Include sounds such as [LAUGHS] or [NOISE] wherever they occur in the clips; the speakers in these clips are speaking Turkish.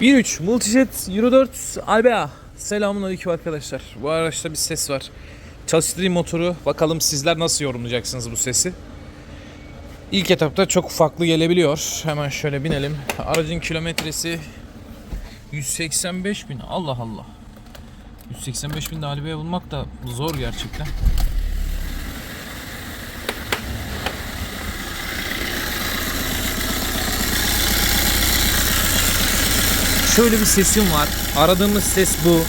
1.3 Multijet Euro 4 Albea. Selamun aleyküm arkadaşlar. Bu araçta bir ses var. Çalıştırayım motoru. Bakalım sizler nasıl yorumlayacaksınız bu sesi. İlk etapta çok farklı gelebiliyor. Hemen şöyle binelim. Aracın kilometresi 185 bin. Allah Allah. 185 bin de Albea'ya bulmak da zor gerçekten. Şöyle bir sesim var. Aradığımız ses bu.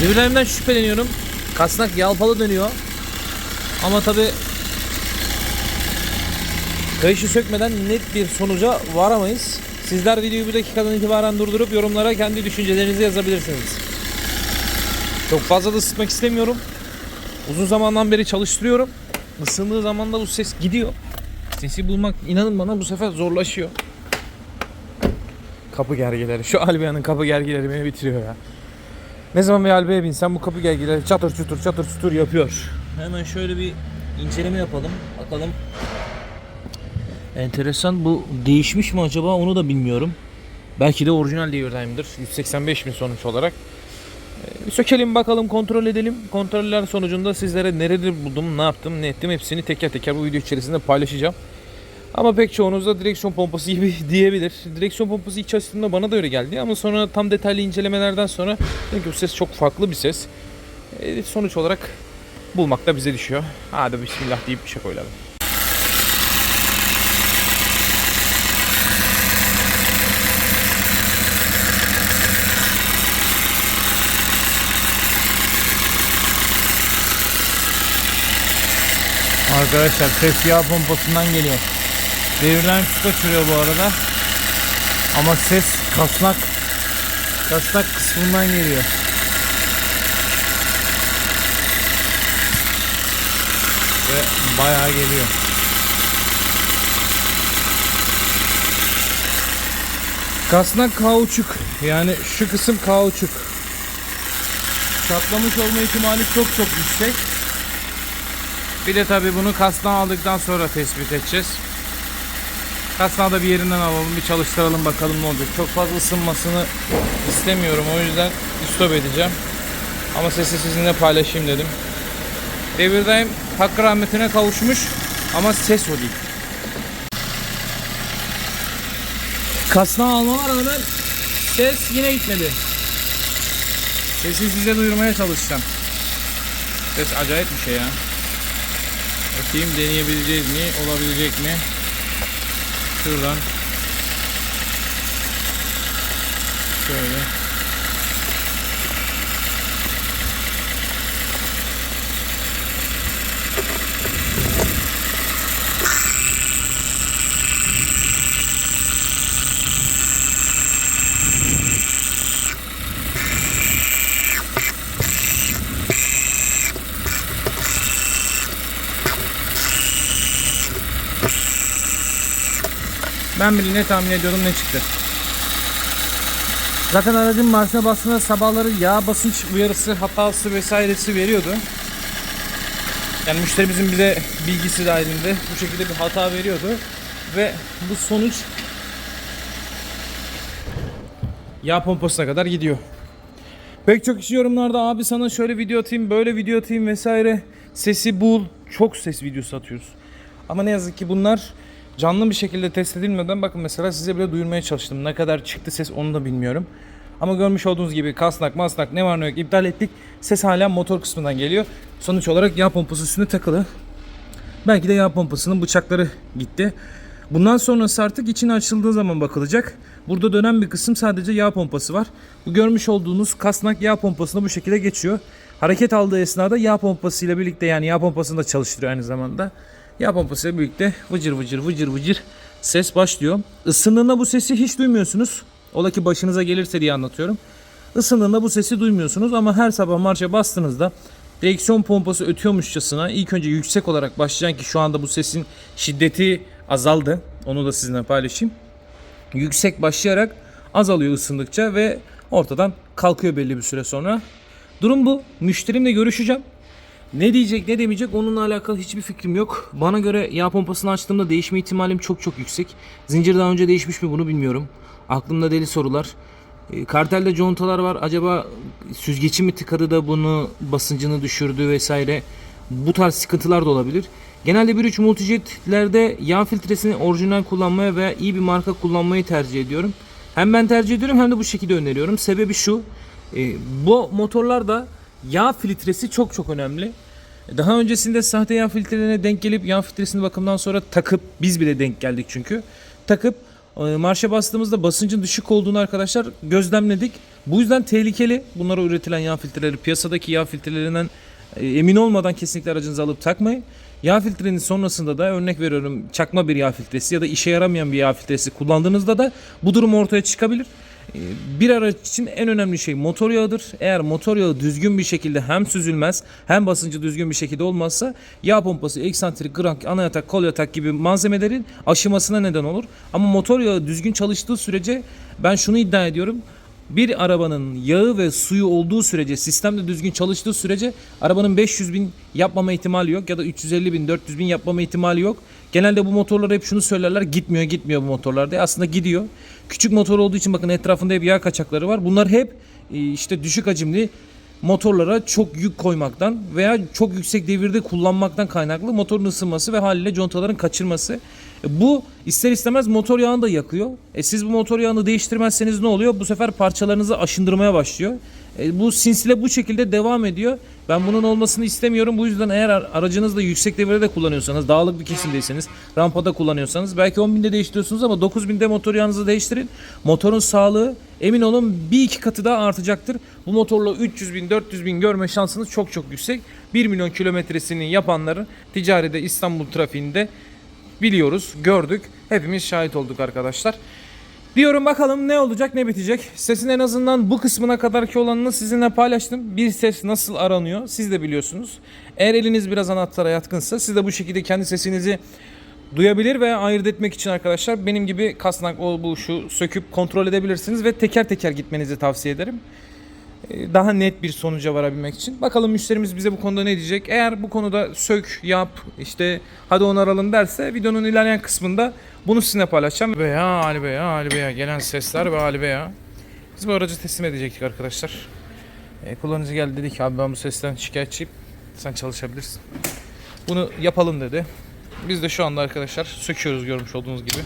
Devirlerimden şüpheleniyorum. Kasnak yalpalı dönüyor. Ama tabi kayışı sökmeden net bir sonuca varamayız. Sizler videoyu bu dakikadan itibaren durdurup yorumlara kendi düşüncelerinizi yazabilirsiniz. Çok fazla da ısıtmak istemiyorum. Uzun zamandan beri çalıştırıyorum. Isındığı zaman da bu ses gidiyor. Sesi bulmak inanın bana bu sefer zorlaşıyor. Kapı gergileri. Şu Albea'nın kapı gergileri beni bitiriyor ya. Ne zaman bir Albea'ya binsem bu kapı gergileri çatır çutur çatır çutur yapıyor. Hemen şöyle bir inceleme yapalım. Bakalım. Enteresan bu değişmiş mi acaba onu da bilmiyorum. Belki de orijinal Devirtime'dır. 185 bin sonuç olarak. Bir sökelim bakalım kontrol edelim. Kontroller sonucunda sizlere nerede buldum, ne yaptım, ne ettim hepsini teker teker bu video içerisinde paylaşacağım. Ama pek çoğunuz da direksiyon pompası [LAUGHS] gibi diyebilir. Direksiyon pompası ilk çalıştığımda bana da öyle geldi ama sonra tam detaylı incelemelerden sonra dedim ki bu ses çok farklı bir ses. E, sonuç olarak bulmak da bize düşüyor. Hadi bismillah deyip bir şey koyalım. Arkadaşlar ses yağ pompasından geliyor. Devrilen su kaçırıyor bu arada. Ama ses kasnak kasnak kısmından geliyor. Ve bayağı geliyor. Kasnak kauçuk. Yani şu kısım kauçuk. Çatlamış olma ihtimali çok çok yüksek. Bir de tabii bunu kasnağı aldıktan sonra tespit edeceğiz. Kasnağı da bir yerinden alalım, bir çalıştıralım bakalım ne olacak. Çok fazla ısınmasını istemiyorum o yüzden stop edeceğim. Ama sesi sizinle paylaşayım dedim. Devirdayım hakkı rahmetine kavuşmuş ama ses o değil. Kasnağı almama rağmen ses yine gitmedi. Sesi size duyurmaya çalışacağım. Ses acayip bir şey ya. Bakayım deneyebileceğiz mi? Olabilecek mi? Şuradan. Şöyle. Ben bile ne tahmin ediyordum ne çıktı. Zaten aracın marşına basına sabahları yağ basınç uyarısı hatası vesairesi veriyordu. Yani müşterimizin bize bilgisi dahilinde bu şekilde bir hata veriyordu. Ve bu sonuç yağ pompasına kadar gidiyor. Pek çok kişi yorumlarda abi sana şöyle video atayım, böyle video atayım vesaire. Sesi bul. Çok ses videosu atıyoruz. Ama ne yazık ki bunlar canlı bir şekilde test edilmeden bakın mesela size bile duyurmaya çalıştım. Ne kadar çıktı ses onu da bilmiyorum. Ama görmüş olduğunuz gibi kasnak masnak ne var ne yok iptal ettik. Ses hala motor kısmından geliyor. Sonuç olarak yağ pompası üstüne takılı. Belki de yağ pompasının bıçakları gitti. Bundan sonrası artık içine açıldığı zaman bakılacak. Burada dönen bir kısım sadece yağ pompası var. Bu görmüş olduğunuz kasnak yağ pompasını bu şekilde geçiyor. Hareket aldığı esnada yağ pompası ile birlikte yani yağ pompasını da çalıştırıyor aynı zamanda. Yağ pompası ile birlikte vıcır vıcır vıcır vıcır ses başlıyor. Isındığında bu sesi hiç duymuyorsunuz. Ola ki başınıza gelirse diye anlatıyorum. Isındığında bu sesi duymuyorsunuz ama her sabah marşa bastığınızda direksiyon pompası ötüyormuşçasına ilk önce yüksek olarak başlayan ki şu anda bu sesin şiddeti azaldı. Onu da sizinle paylaşayım. Yüksek başlayarak azalıyor ısındıkça ve ortadan kalkıyor belli bir süre sonra. Durum bu. Müşterimle görüşeceğim. Ne diyecek ne demeyecek onunla alakalı hiçbir fikrim yok. Bana göre yağ pompasını açtığımda değişme ihtimalim çok çok yüksek. Zincir daha önce değişmiş mi bunu bilmiyorum. Aklımda deli sorular. E, Kartelde contalar var. Acaba süzgeci mi tıkadı da bunu basıncını düşürdü vesaire. Bu tarz sıkıntılar da olabilir. Genelde 1.3 multijetlerde yağ filtresini orijinal kullanmaya veya iyi bir marka kullanmayı tercih ediyorum. Hem ben tercih ediyorum hem de bu şekilde öneriyorum. Sebebi şu. e, bu motorlarda yağ filtresi çok çok önemli. Daha öncesinde sahte yağ filtrelerine denk gelip yağ filtresini bakımdan sonra takıp biz bile denk geldik çünkü. Takıp e, marşa bastığımızda basıncın düşük olduğunu arkadaşlar gözlemledik. Bu yüzden tehlikeli. Bunlara üretilen yağ filtreleri piyasadaki yağ filtrelerinden e, emin olmadan kesinlikle aracınızı alıp takmayın. Yağ filtrenin sonrasında da örnek veriyorum çakma bir yağ filtresi ya da işe yaramayan bir yağ filtresi kullandığınızda da bu durum ortaya çıkabilir. Bir araç için en önemli şey motor yağıdır. Eğer motor yağı düzgün bir şekilde hem süzülmez hem basıncı düzgün bir şekilde olmazsa yağ pompası, eksantrik, grank, ana yatak, kol yatak gibi malzemelerin aşımasına neden olur. Ama motor yağı düzgün çalıştığı sürece ben şunu iddia ediyorum. Bir arabanın yağı ve suyu olduğu sürece, sistemde düzgün çalıştığı sürece arabanın 500 bin yapmama ihtimali yok ya da 350 bin, 400 bin yapmama ihtimali yok. Genelde bu motorlar hep şunu söylerler, gitmiyor gitmiyor bu motorlar diye. Aslında gidiyor. Küçük motor olduğu için bakın etrafında hep yağ kaçakları var. Bunlar hep e, işte düşük hacimli motorlara çok yük koymaktan veya çok yüksek devirde kullanmaktan kaynaklı motorun ısınması ve haliyle contaların kaçırması. Bu ister istemez motor yağını da yakıyor. E siz bu motor yağını değiştirmezseniz ne oluyor? Bu sefer parçalarınızı aşındırmaya başlıyor. E, bu sinsile bu şekilde devam ediyor. Ben bunun olmasını istemiyorum. Bu yüzden eğer ar- aracınızda yüksek devirde kullanıyorsanız, dağlık bir kesimdeyseniz, rampada kullanıyorsanız belki 10 binde değiştiriyorsunuz ama 9 binde motor yağınızı değiştirin. Motorun sağlığı emin olun bir iki katı daha artacaktır. Bu motorla 300 bin, 400 bin görme şansınız çok çok yüksek. 1 milyon kilometresini yapanların ticaride İstanbul trafiğinde biliyoruz, gördük. Hepimiz şahit olduk arkadaşlar. Diyorum bakalım ne olacak ne bitecek. Sesin en azından bu kısmına kadarki olanını sizinle paylaştım. Bir ses nasıl aranıyor siz de biliyorsunuz. Eğer eliniz biraz anahtara yatkınsa siz de bu şekilde kendi sesinizi duyabilir ve ayırt etmek için arkadaşlar benim gibi kasnak o bu şu söküp kontrol edebilirsiniz ve teker teker gitmenizi tavsiye ederim daha net bir sonuca varabilmek için. Bakalım müşterimiz bize bu konuda ne diyecek. Eğer bu konuda sök, yap, işte hadi onaralım derse videonun ilerleyen kısmında bunu sizinle paylaşacağım. Veya Ali Bey'a, Ali Bey'a gelen sesler ve Ali Bey'a. Biz bu aracı teslim edecektik arkadaşlar. Ee, kullanıcı geldi dedi ki abi ben bu sesten şikayetçiyim. Sen çalışabilirsin. Bunu yapalım dedi. Biz de şu anda arkadaşlar söküyoruz görmüş olduğunuz gibi.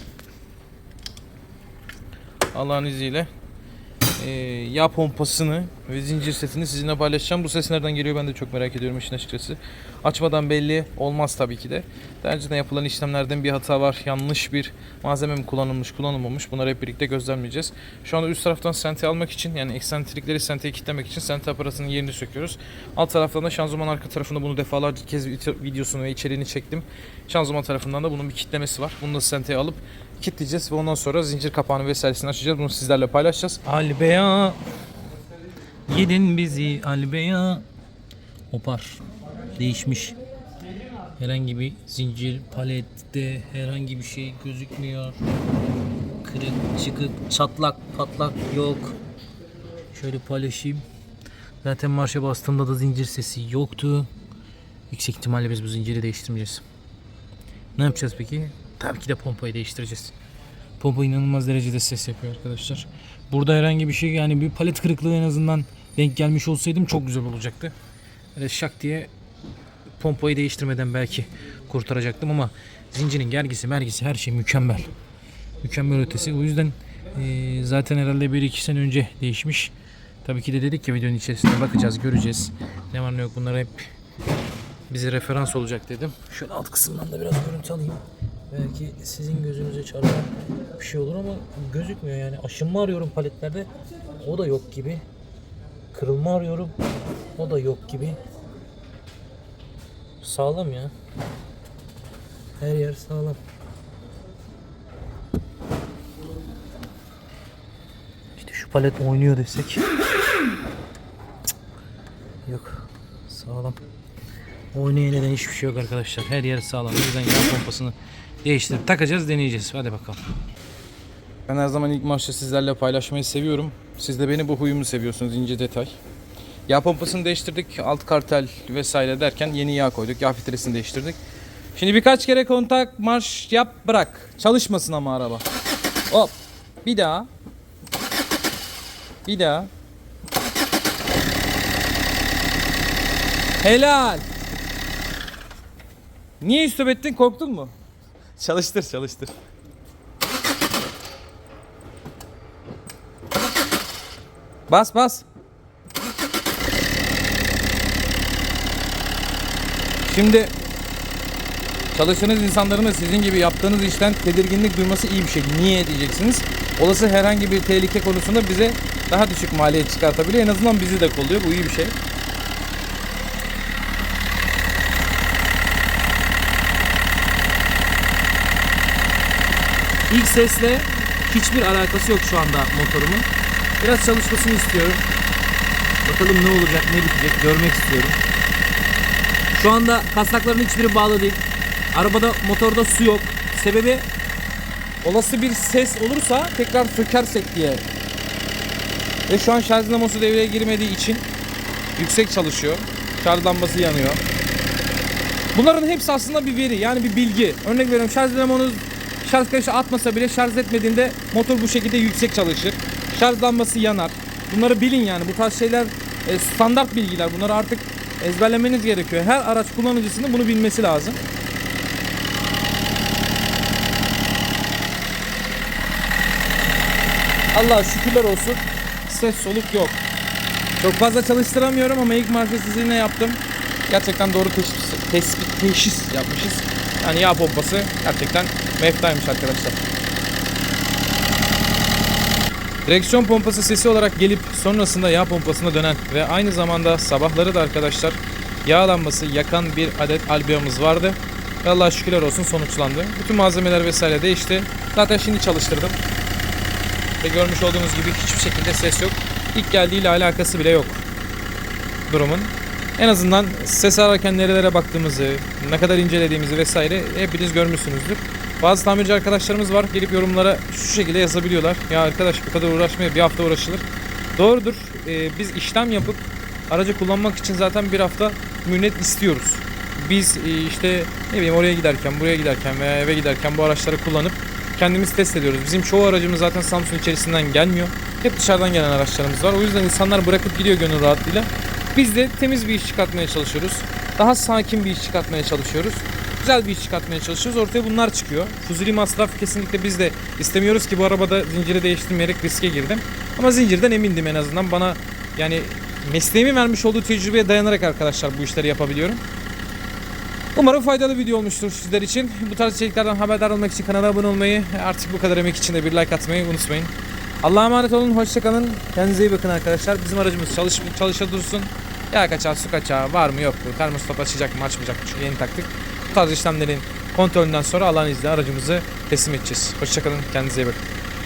Allah'ın izniyle e, yağ pompasını ve zincir setini sizinle paylaşacağım. Bu ses nereden geliyor ben de çok merak ediyorum işin açıkçası. Açmadan belli olmaz tabii ki de. Daha önceden yapılan işlemlerden bir hata var. Yanlış bir malzeme mi kullanılmış, kullanılmamış. Bunları hep birlikte gözlemleyeceğiz. Şu anda üst taraftan sente almak için yani eksentrikleri senteye kilitlemek için sente aparatının yerini söküyoruz. Alt taraftan da şanzıman arka tarafında bunu defalarca kez videosunu ve içeriğini çektim. Şanzıman tarafından da bunun bir kitlemesi var. Bunu da senteye alıp kilitleyeceğiz ve ondan sonra zincir kapağını vesairesini açacağız. Bunu sizlerle paylaşacağız. Albeya Yedin bizi Albeya Hopar Değişmiş. Herhangi bir zincir palette herhangi bir şey gözükmüyor. Kırık çıkık çatlak patlak yok. Şöyle paylaşayım. Zaten marşa bastığımda da zincir sesi yoktu. Yüksek ihtimalle biz bu zinciri değiştirmeyeceğiz. Ne yapacağız peki? Tabii ki de pompayı değiştireceğiz Pompa inanılmaz derecede ses yapıyor arkadaşlar. Burada herhangi bir şey yani bir palet kırıklığı en azından denk gelmiş olsaydım çok güzel olacaktı. Böyle şak diye pompayı değiştirmeden belki kurtaracaktım ama zincirin gergisi mergisi her şey mükemmel. Mükemmel ötesi. O yüzden eee, zaten herhalde 1-2 sene önce değişmiş. Tabii ki de dedik ki videonun içerisinde bakacağız, göreceğiz. Ne var ne yok bunlar hep bize referans olacak dedim. Şöyle alt kısımdan da biraz görüntü alayım. Belki sizin gözünüze çarpan bir şey olur ama gözükmüyor yani. Aşınma arıyorum paletlerde. O da yok gibi. Kırılma arıyorum. O da yok gibi. Sağlam ya. Her yer sağlam. İşte şu palet oynuyor desek. Yok. Sağlam. Oynaya neden hiçbir şey yok arkadaşlar. Her yer sağlam. O yüzden yağ pompasını değiştirip takacağız deneyeceğiz. Hadi bakalım. Ben her zaman ilk maçta sizlerle paylaşmayı seviyorum. Siz de beni bu huyumu seviyorsunuz ince detay. Yağ pompasını değiştirdik. Alt kartel vesaire derken yeni yağ koyduk. Yağ filtresini değiştirdik. Şimdi birkaç kere kontak marş yap bırak. Çalışmasın ama araba. Hop. Bir daha. Bir daha. Helal. Niye üstüp ettin? Korktun mu? Çalıştır, çalıştır. Bas bas. Şimdi çalıştığınız insanların da sizin gibi yaptığınız işten tedirginlik duyması iyi bir şey. Niye diyeceksiniz? Olası herhangi bir tehlike konusunda bize daha düşük maliyet çıkartabiliyor. En azından bizi de kolluyor. Bu iyi bir şey. İlk sesle hiçbir alakası yok şu anda motorumun. Biraz çalışmasını istiyorum. Bakalım ne olacak, ne bitecek görmek istiyorum. Şu anda kasnakların hiçbiri bağlı değil. Arabada motorda su yok. Sebebi Olası bir ses olursa tekrar sökersek diye. Ve şu an şarj lambası devreye girmediği için yüksek çalışıyor. Şarj lambası yanıyor. Bunların hepsi aslında bir veri yani bir bilgi. Örnek veriyorum şarj lambanız şarj kayışı atmasa bile şarj etmediğinde motor bu şekilde yüksek çalışır. Şarj lambası yanar. Bunları bilin yani bu tarz şeyler e, standart bilgiler. Bunları artık ezberlemeniz gerekiyor. Her araç kullanıcısının bunu bilmesi lazım. Allah şükürler olsun. Ses soluk yok. Çok fazla çalıştıramıyorum ama ilk marşı sizinle yaptım. Gerçekten doğru teşhis, tespit, teşhis yapmışız. Yani yağ pompası gerçekten meftaymış arkadaşlar. Direksiyon pompası sesi olarak gelip sonrasında yağ pompasına dönen ve aynı zamanda sabahları da arkadaşlar yağ lambası yakan bir adet albiyomuz vardı. Ve Allah'a şükürler olsun sonuçlandı. Bütün malzemeler vesaire değişti. Zaten şimdi çalıştırdım. Ve görmüş olduğunuz gibi hiçbir şekilde ses yok. İlk geldiğiyle alakası bile yok durumun. En azından ses ararken nerelere baktığımızı, ne kadar incelediğimizi vesaire hepiniz görmüşsünüzdür. Bazı tamirci arkadaşlarımız var gelip yorumlara şu şekilde yazabiliyorlar. Ya arkadaş bu kadar uğraşmaya bir hafta uğraşılır. Doğrudur. Ee, biz işlem yapıp aracı kullanmak için zaten bir hafta mühlet istiyoruz. Biz e, işte ne bileyim oraya giderken, buraya giderken veya eve giderken bu araçları kullanıp kendimiz test ediyoruz. Bizim çoğu aracımız zaten Samsun içerisinden gelmiyor. Hep dışarıdan gelen araçlarımız var. O yüzden insanlar bırakıp gidiyor gönül rahatlığıyla. Biz de temiz bir iş çıkartmaya çalışıyoruz. Daha sakin bir iş çıkartmaya çalışıyoruz. Güzel bir iş çıkartmaya çalışıyoruz. Ortaya bunlar çıkıyor. Fuzuli masraf kesinlikle biz de istemiyoruz ki bu arabada zinciri değiştirmeyerek riske girdim. Ama zincirden emindim en azından. Bana yani mesleğimin vermiş olduğu tecrübeye dayanarak arkadaşlar bu işleri yapabiliyorum. Umarım faydalı video olmuştur sizler için. Bu tarz içeriklerden haberdar olmak için kanala abone olmayı, artık bu kadar emek için de bir like atmayı unutmayın. Allah'a emanet olun, hoşçakalın. Kendinize iyi bakın arkadaşlar. Bizim aracımız çalış çalışa dursun. Yağ kaçağı, su kaçağı var mı yok mu? Termostat açacak mı açmayacak mı? Çünkü yeni taktık. Bu tarz işlemlerin kontrolünden sonra Allah'ın izniyle aracımızı teslim edeceğiz. Hoşçakalın, kendinize iyi bakın.